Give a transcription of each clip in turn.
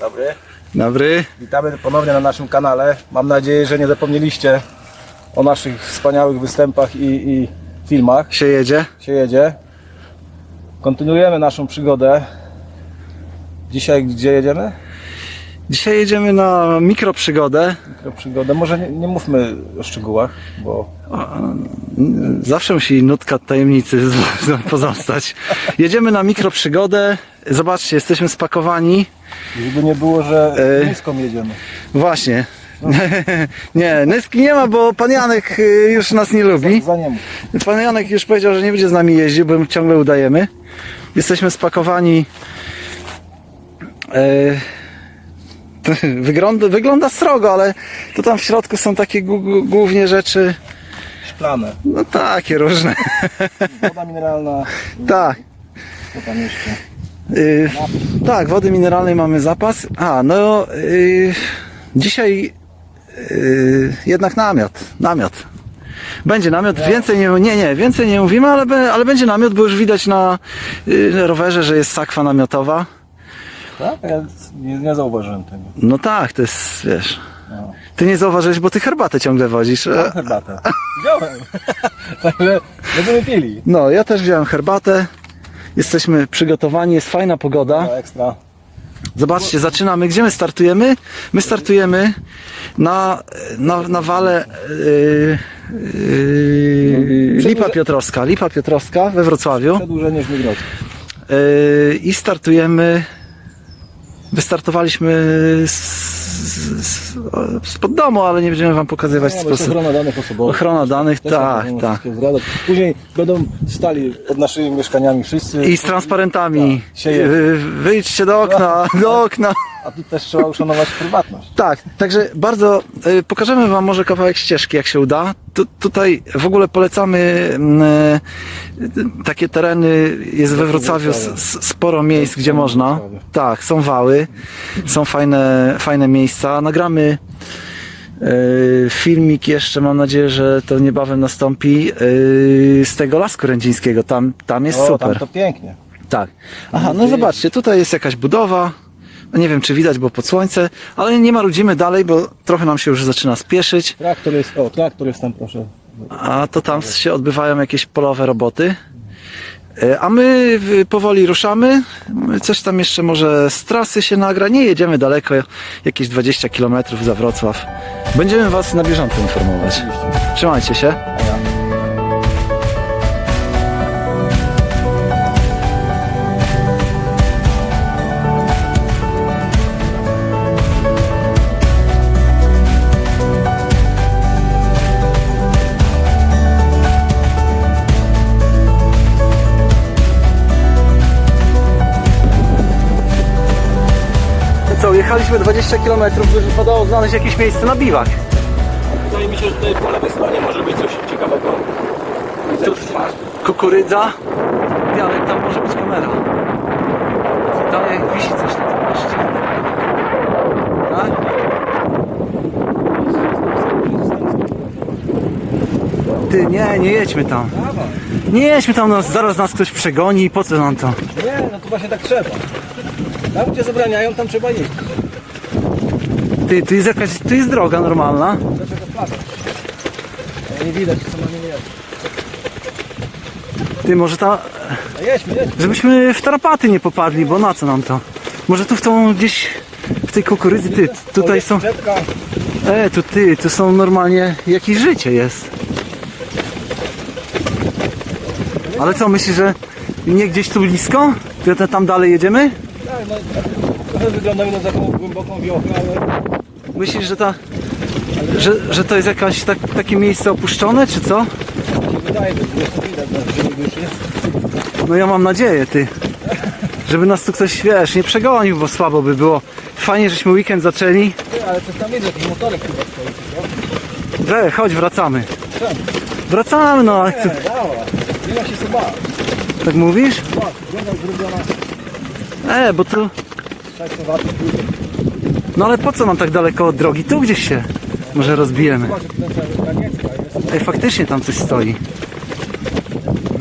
Dobry. Dobry. Witamy ponownie na naszym kanale. Mam nadzieję, że nie zapomnieliście o naszych wspaniałych występach i, i filmach. Się jedzie? Się jedzie. Kontynuujemy naszą przygodę. Dzisiaj gdzie jedziemy? Dzisiaj jedziemy na mikroprzygodę. Mikroprzygodę. Może nie, nie mówmy o szczegółach, bo Zawsze musi nutka tajemnicy z- z- pozostać. Jedziemy na mikroprzygodę. Zobaczcie, jesteśmy spakowani. Żeby nie było, że E. niską jedziemy. Właśnie. nie, Nyski nie ma, bo pan Janek y, już nas nie lubi. Za. Pan Janek już powiedział, że nie będzie z nami jeździł, bo my ciągle udajemy. Jesteśmy spakowani. E, wygląda, wygląda srogo, ale to tam w środku są takie gu- gu- głównie rzeczy, Szklane. no takie różne. Woda mineralna. tak. Co tam jeszcze? Y, tak, wody mineralnej mamy zapas. A, no y, dzisiaj y, jednak namiot. Namiot. Będzie namiot, więcej nie, nie, nie, więcej nie mówimy, ale, ale będzie namiot, bo już widać na y, rowerze, że jest sakwa namiotowa. Tak? Ja nie, nie zauważyłem tego. No tak, to jest, wiesz, No. ty nie zauważyłeś, bo ty herbatę ciągle wozisz. Mam herbatę. Wziąłem. Także będziemy pili. No, ja też wziąłem herbatę. Jesteśmy przygotowani, jest fajna pogoda. No, ekstra. Zobaczcie, zaczynamy. Gdzie my startujemy? My startujemy na, na, na wale yy, yy, Lipa Piotrowska. Lipa Piotrowska we Wrocławiu. Przedłużenie Żmigrodzkie. Yy, I startujemy. Wystartowaliśmy z, spod domu, ale nie będziemy wam pokazywać No, sposób. ochrona danych osobowych. Ochrona danych, Też tak, tak. Później będą stali pod naszymi mieszkaniami wszyscy. I z transparentami. Tak, Wyjdźcie do okna, do okna. A tu też trzeba uszanować prywatność. Tak, także bardzo y, pokażemy Wam może kawałek ścieżki, jak się uda. Tu, tutaj w ogóle polecamy mm, y, takie tereny, jest we Wrocławiu s, s- sporo miejsc, gdzie można. Tak, są wały, są fajne, fajne miejsca. Nagramy y, filmik jeszcze, mam nadzieję, że to niebawem nastąpi, y, z tego Lasku Rędzińskiego. Tam, tam jest o, super. tam to pięknie. Tak. Aha, no zobaczcie, tutaj jest jakaś budowa. No Nie wiem, czy widać, bo pod słońce, ale nie marudzimy dalej, bo trochę nam się już zaczyna spieszyć. Traktor jest, o, traktor jest tam, proszę. A to tam się odbywają jakieś polowe roboty. E, A my powoli ruszamy. Coś tam jeszcze może z trasy się nagra. Nie jedziemy daleko, jakieś 20 km za Wrocław. Będziemy Was na bieżąco informować. Trzymajcie się. Jechaliśmy 20 km, wypadało znaleźć jakieś miejsce na biwak. Wydaje mi się, że tutaj po lewej stronie może być coś ciekawego. Tu kukurydza. Janek, tam może być kamera. Tam jak wisi coś na tym szczycie. Tak? Ty, nie, nie jedźmy tam. Nie jedźmy tam, no, zaraz nas ktoś przegoni i po co nam to? Nie, no to właśnie tak trzeba. Tam gdzie zabraniają, tam trzeba jeździć. Ty, tu jest jakaś, tu jest droga normalna. Nie widać, co na nie jest. Ty, może ta, A jedźmy, jedźmy. żebyśmy w tarapaty nie popadli, bo na co nam to? Może tu w tą gdzieś, w tej kukurydzy, ty, tutaj są... E, tu ty, tu są normalnie jakieś życie jest. Ale co, myślisz, że nie gdzieś tu blisko? Ty tam dalej jedziemy? Tak, no, trochę wygląda mi na taką głęboką wiochę, ale Myślisz, że ta, że, że to jest jakaś tak, takie miejsce opuszczone, czy co? mi się że widać. No ja mam nadzieję, ty. Żeby nas tu ktoś, wiesz, nie przegonił, bo słabo by było. Fajnie, żeśmy weekend zaczęli. Ty, ale coś tam widzę, jakiś motorek chyba stoi, co? We, chodź, wracamy. Czemu? Wracamy, no, Nie, ty. Nie ma się co bać. tak mówisz? Droga zrobiona, E, bo tu, 6 watów. No ale po co nam tak daleko od drogi? Tu gdzieś się może rozbijemy. Ej, faktycznie tam coś stoi.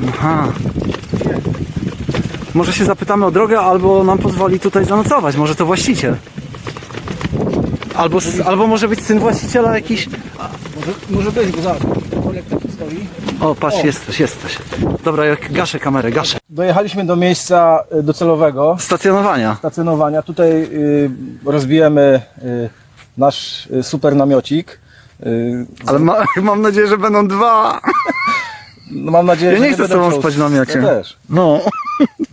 Aha. Może się zapytamy o drogę, albo nam pozwoli tutaj zanocować. Może to właściciel. Albo, albo może być syn właściciela jakiś. Może, może być, bo zobacz, Olek taki stoi. O, patrz, jest coś, jest. Dobra, jak gaszę kamerę, gaszę. Dojechaliśmy do miejsca y, docelowego, Stacjonowania. stacjonowania. Tutaj y, rozbijemy y, nasz y, super namiocik. Y, Ale ma, mam nadzieję, że będą dwa. no mam nadzieję, Ja że nie chcę z tobą spać w namiocie. Ja też. No,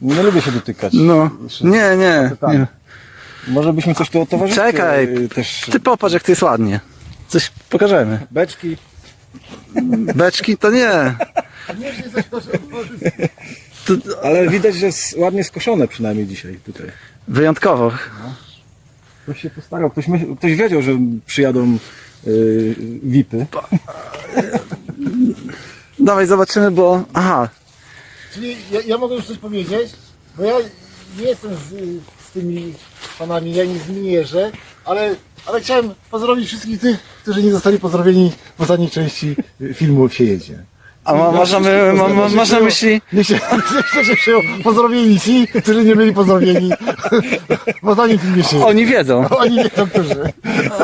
Nie lubię się dotykać. no. Nie, nie. Nie. Może byśmy coś tu o towarzystwie Czekaj. y, też... Ty popatrz, jak to jest ładnie. Coś pokażemy. Beczki. Beczki to nie. To, Ale widać, że jest ładnie skoszone przynajmniej dzisiaj tutaj. wyjątkowo. Ktoś się postarał, ktoś, myśl, ktoś wiedział, że przyjadą y, VIPy. Dawaj, zobaczymy, bo. Aha, Czyli ja, ja mogę już coś powiedzieć, bo ja nie jestem z, z tymi panami, ja nie z nimi jeżdżę, ale, ale chciałem pozdrowić wszystkich tych, którzy nie zostali pozdrowieni w ostatniej części filmu się jedzie. a ma, możemy, ma, ma, masz na myśli. Nie się, nie się przyjął pozdrowieni ci, którzy nie byli pozdrowieni w ostatnim filmie się jedzie. Oni wiedzą. Oni wiedzą, którzy.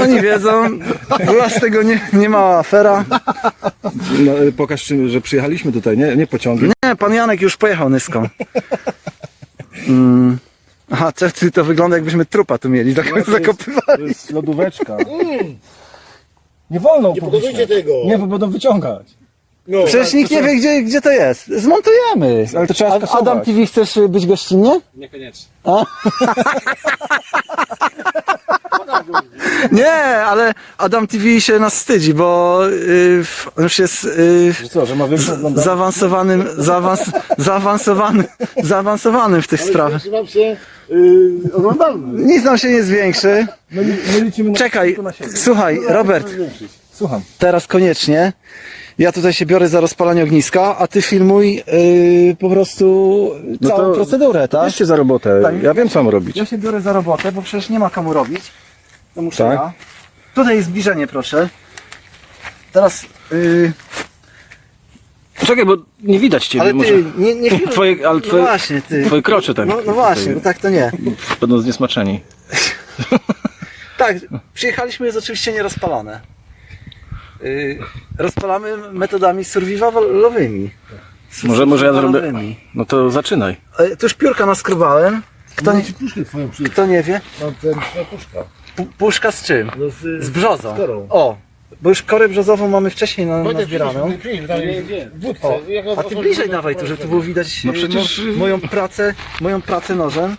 Oni wiedzą. Była z tego nie, nie mała afera. No, y, pokaż, czy- że przyjechaliśmy tutaj, nie, nie pociągiem. Nie, pan Janek już pojechał nyską. Mm. Aha, co ty, to wygląda jakbyśmy trupa tu mieli, tak zakopywali. To jest lodóweczka. Nie wolno Nie upubliczniać. pokazujcie tego. Nie, bo będą wyciągać. No, Przecież nikt nie wie, gdzie, gdzie to jest. Zmontujemy. Ale to trzeba A- skasować. Adam TV chcesz być gościnnie? Niekoniecznie. Nie, ale Adam TV się nas wstydzi, bo y, w- on już jest y, Że co, że ma większe oglądanie? zaawansowanym, zaawans, zaawansowanym, zaawansowanym w tych sprawach. Trzymam się yy, oglądalny. Nic nam się nie zwiększy. My, my liczymy na Czekaj, tylko na siebie. słuchaj, Robert, Słucham. teraz koniecznie. Ja tutaj się biorę za rozpalanie ogniska, a ty filmuj yy, po prostu No całą to procedurę, tak? Bierzcie za robotę. Tak. Ja wiem, co mam robić. Ja się biorę za robotę, bo przecież nie ma komu robić. To muszę Tak. ja. Tutaj jest zbliżenie, proszę. Teraz, yy, Czekaj, bo nie widać ciebie. ale może. ty, nie, nie filmuj. Twoje, ale No twoje, właśnie, ty. twoje krocze tak. No, no właśnie, bo tak to nie. Będą zniesmaczeni. Tak, przyjechaliśmy, jest oczywiście nierozpalone. Yy, rozpalamy metodami survivalowymi. Może, może ja zrobię. Survivalowymi. No to zaczynaj. E, Tu już piórka naskrobałem. Kto nie, ci puszkę twoją przyjdę. kto nie wie, Mam ten, twoja puszka. pu- puszka z czym? No z, Z brzozą. Z korą. O, bo już korę brzozową mamy wcześniej na, nazbieraną. w budce. O, a ty bliżej dawaj tu, żeby tu było widać No e, przecież- mo, moją pracę, moją pracę nożem.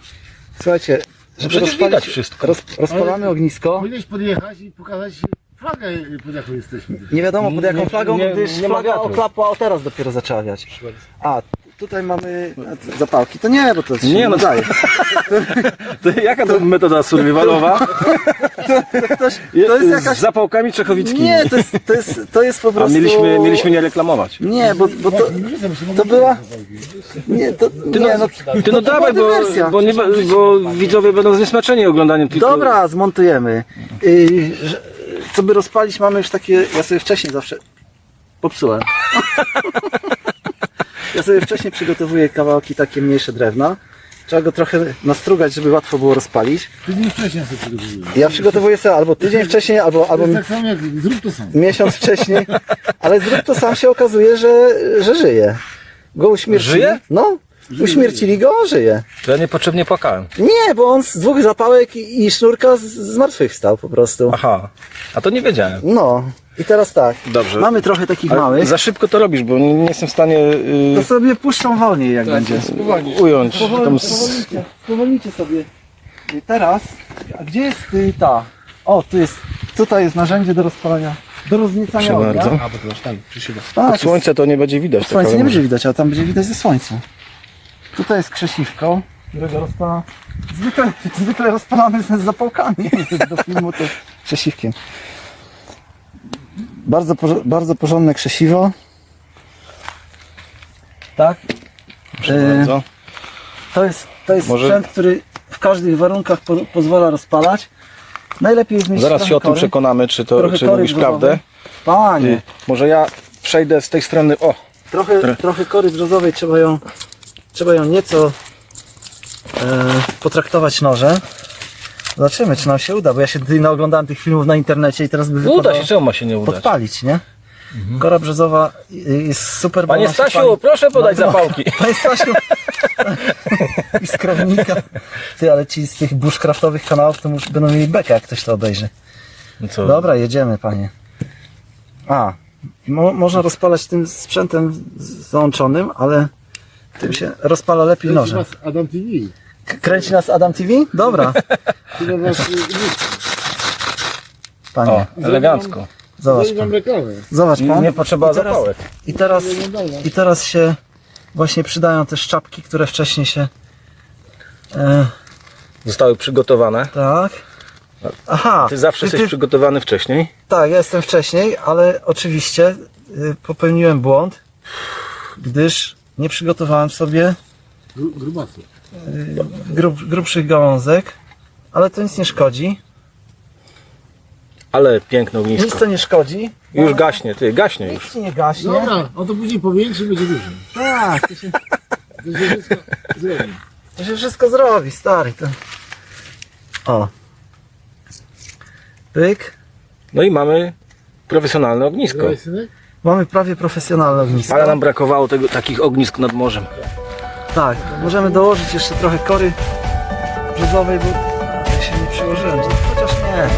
Słuchajcie, żeby przecież widać wszystko. Roz, rozpalamy ognisko. Powinieneś podjechać i pokazać flagę, pod jaką jesteśmy. Nie wiadomo pod jaką Nie- flagą, nie- gdyż nie ma flaga wiatru. oklapła, o teraz dopiero zaczęła wiać. A, tutaj mamy zapałki. To nie, bo to się Nie, no daje. To jaka to metoda survivalowa? Ktoś, to jest jakaś... Z zapałkami czechowickimi. Nie, to jest, to jest, to jest po A prostu... mieliśmy, mieliśmy nie reklamować. Nie, bo, bo to, to była... Nie, to... Nie, no, Ty no dawaj, bo, dywersja. bo, nie, bo widzowie będą zniesmaczeni oglądaniem tylko. Dobra, zmontujemy. Yy, że- co by rozpalić, mamy już takie. Ja sobie wcześniej zawsze. Popsułem. ja sobie wcześniej przygotowuję kawałki takie mniejsze drewna. Trzeba go trochę nastrugać, żeby łatwo było rozpalić. Tydzień wcześniej sobie przygotowuję. Ja przygotowuję sobie albo tydzień wcześniej, albo, To albo jest tak samo jak zrób to sam. miesiąc wcześniej. Ale zrób to sam się okazuje, że, że żyje. Go uśmiercili. Żyje? No. Uśmiercili go, on żyje. To ja niepotrzebnie płakałem. Nie, bo on z dwóch zapałek i, i sznurka z, zmartwychwstał po prostu. Aha, a to nie wiedziałem. No. I teraz tak. Dobrze. Mamy trochę takich Ale małych. za szybko to robisz, bo nie, nie jestem w stanie To y, sobie puszczą wolniej jak będzie. ująć. Powoli, Tam z... powolnicie, powolnicie sobie. I teraz, a gdzie jest y, ta? O, tu jest, tutaj jest narzędzie do rozpalania, do rozniecania Proszę ognia. bardzo. A, bo to masz tam. Tak, Od słońca to nie będzie widać. tak, nie ale będzie widać, a tam będzie widać ze słońca. Tutaj jest krzesiwko, którego rozpala... Zwykle, zwykle rozpalamy z zapałkami do filmu, to krzesiwkiem. Bardzo, bardzo porządne krzesiwo. Tak. Proszę Y, bardzo. To jest, to jest Może- sprzęt, który w każdych warunkach po, pozwala rozpalać. Najlepiej jest mieć Zaraz się o tym kory. przekonamy, czy, to, Trochę czy mówisz prawdę. Panie, Y, Może ja przejdę z tej strony. O, trochę, trochę kory brzozowej trzeba ją, trzeba ją nieco e, potraktować nożem. Zobaczymy, czy nam się uda, bo ja się tutaj naoglądałem tych filmów na internecie i teraz by Uda wypadało się, czemu ma się nie udać? podpalić, nie? Kora Brzezowa y, jest super, bo Panie ona się Stasiu, pali- proszę podać zapałki. Panie Stasiu! I skrownika. Ty, ale ci z tych bushcraftowych kanałów to już będą mieli bekę, jak ktoś to obejrzy. No co? Dobra, jedziemy, panie. A, mo można rozpalać tym sprzętem z- załączonym, ale tym się rozpala lepiej nożem. Adam TV. Kręci nas Adam TV? Dobra, panie. O, elegancko. Zobacz pan. Zobacz pan. Nie potrzeba I teraz- zapałek. I teraz, I teraz się właśnie przydają te szczapki, które wcześniej się. E, Zostały przygotowane. tak. Aha. Ty zawsze jesteś przygotowany wcześniej. Tak, ja jestem wcześniej, ale oczywiście y, popełniłem błąd, gdyż nie przygotowałem sobie grubasy. grub, grubszych gałązek, ale to nic nie szkodzi. Ale piękne Nic ognisko. to nie szkodzi. Już gaśnie, ty, gaśnie już. Nic ci nie gaśnie. Dobra, on to później powiększy będzie duży. Tak, to się, To się wszystko zrobi. to się wszystko zrobi, stary. To... O. Pyk. No i mamy profesjonalne ognisko. Dawaj, synek? Mamy prawie profesjonalne ognisko. Ale nam brakowało tego, takich ognisk nad morzem. Tak, możemy dołożyć jeszcze trochę kory brzozowej, bo ja się nie przyłożyłem. Chociaż nie,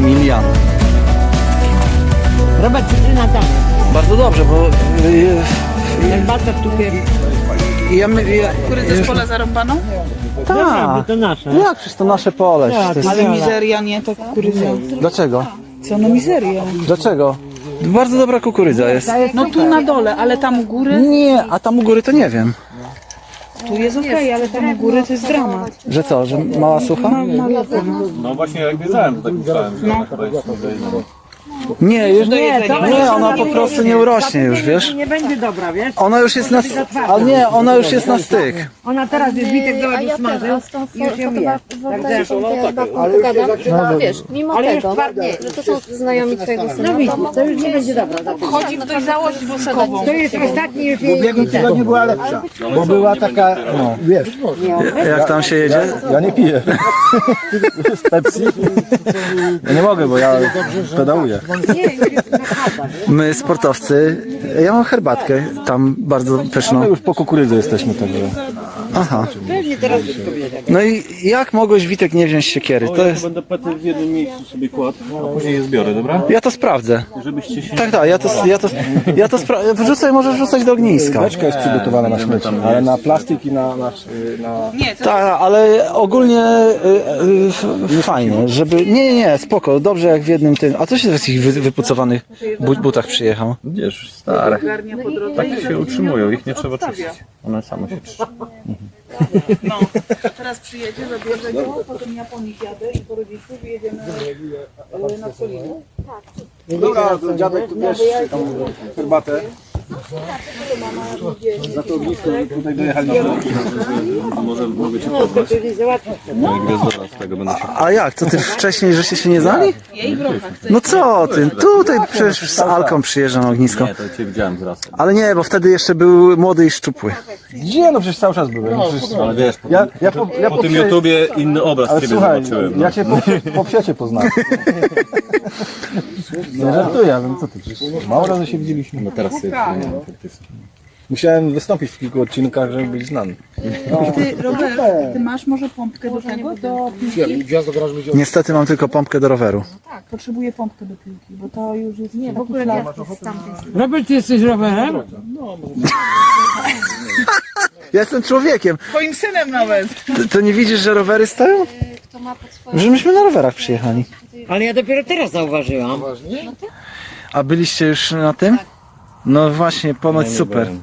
Maksymilian. Robert cytryna tam. Bardzo dobrze, bo y, Herbata w tupie. ja, my- ja, Kukurydzę z pola zarąbaną? tak. To nasze. Jak przecież to nasze pole? Tak, to jest, Ale mizeria nie, to kukurydza. dlaczego? Co no mizeria? Dlaczego? Bardzo dobra kukurydza jest. No tu na dole, ale tam u góry, Nie, a tam u góry to nie wiem. Tu jest okej, ale tam u góry to jest drama. Że co, że mała sucha? No właśnie jak wiedziałem, to tak myślałem, że ona chyba jest Nie, już nie, jedzenia. nie, ona po prostu nie urośnie już, wiesz? Nie będzie dobra, wiesz? Ona już jest na, ale nie, ona już jest na styk. Ona teraz jest bitek a do ja smażył. teraz z tą i już ją je. fotowoltaiką to ja pogadam, no, wiesz, mimo Ale już tego, twardnie. że to są znajomi twojego No syna, widzisz, to to już nie będzie dobra. za to. Chodzi w dość załość woskową. To jest ostatni już jej Ubiegłym tygodniu była lepsza, bo była taka, no, wiesz, Jak tam się jedzie? Ja nie piję. Z Pepsi. Ja nie mogę, bo ja pedałuję. My sportowcy, ja mam herbatkę tam bardzo No pyszną. już po kukurydzy jesteśmy, także. Aha. No i jak mogłeś Witek nie wziąć siekiery? To jest... Będę pety w jednym miejscu sobie kładł, a później je zbiorę, dobra? Ja to sprawdzę. Żebyście się... Tak, tak, ja to, ja to, ja to spra- wrzucaj, możesz wrzucać do ogniska. Beczka jest przygotowana na śmieci, ale na plastik i na, na, na Nie, to Tak, ale ogólnie y, y, fajnie, żeby... Nie, nie, nie, spoko, dobrze jak w jednym tym... A co się w takich wy, wypucowanych bu, butach przyjechał? Wiesz, stare. garnia po drodze. Tak się utrzymują, ich nie trzeba czyścić. One same się czyszczą. No, teraz przyjedzie, zabierze go, potem ja po nich jadę i po rodziców i jedziemy e, na Solinę. Dobra, dziadek tu bierz tam herbatę. Za to ognisko tutaj dojechaliśmy. Może mogę cię poznać. No i gwiazdora z tego będę się... A jak, to ty wcześniej żeście się nie znali? No co ty, tutaj przecież z Alką przyjeżdża na ognisko. Nie, to cię widziałem. Ale nie, bo wtedy jeszcze był młody i szczupły. Gdzie? No przecież cały czas byłem. No, przecież... Ale wiesz, po, Ja, ja po, ja po po tym psie- YouTubie inny obraz Ale ciebie słuchaj, zobaczyłem. No. ja cię po, po psiecie poznałem. Nie żartuję, ale co ty mało razy się widzieliśmy. No teraz jest, nie, faktycznie. Musiałem wystąpić w kilku odcinkach, żeby być znany. Ty, Robert, ty masz może pompkę do tego? Do piłki? Będzie Niestety mam tylko pompkę do roweru. Potrzebuję pompkę do piłki, bo to już jest Nie, w ogóle nie. Robert, ty jesteś rowerem? Ja jestem człowiekiem. Twoim synem nawet. To, to nie widzisz, że rowery stoją? Kto ma pod swoim... Że myśmy na rowerach przyjechali. Ale ja dopiero teraz zauważyłam. A byliście już na tym? No właśnie, ponoć Ja nie super. byłem.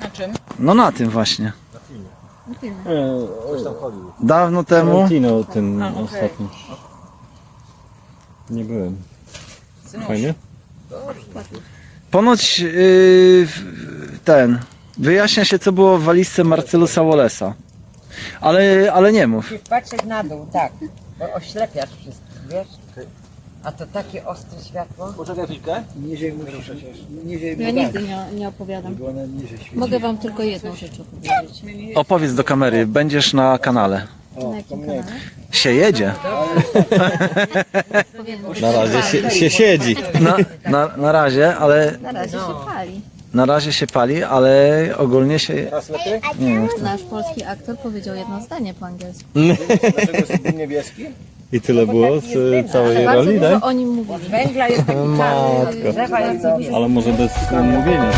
Na czym? No na tym właśnie. Coś tam chodził. Dawno temu. Tarantino ten A, okej. ostatni. Nie byłem. Fajnie? Ponoć yy, ten. Wyjaśnia się, co było w walizce Marcelusa Wallace'a. Ale, ale nie mów. Patrzeć na dół, tak. Bo oślepiasz wszystkich, wiesz? A to takie ostre światło. Poczekaj chwilkę. Ja nigdy nie, nie opowiadam. Mogę wam tylko jedną rzecz opowiedzieć. Opowiedz do kamery, będziesz na kanale. Na jakim kanale? Się jedzie. Powiem, Na razie się, się siedzi. Na, na, na razie, ale Na razie się pali. na razie się pali, ale ogólnie się. Teraz lepiej? Nasz polski aktor powiedział jedno zdanie po angielsku. Dlaczego jest niebieski? I tyle było z y, całej roli, tak? o nim mówili. Węgla jest taki czarny, Matko. drzewa jest niebieski. Ale może bez mówienia.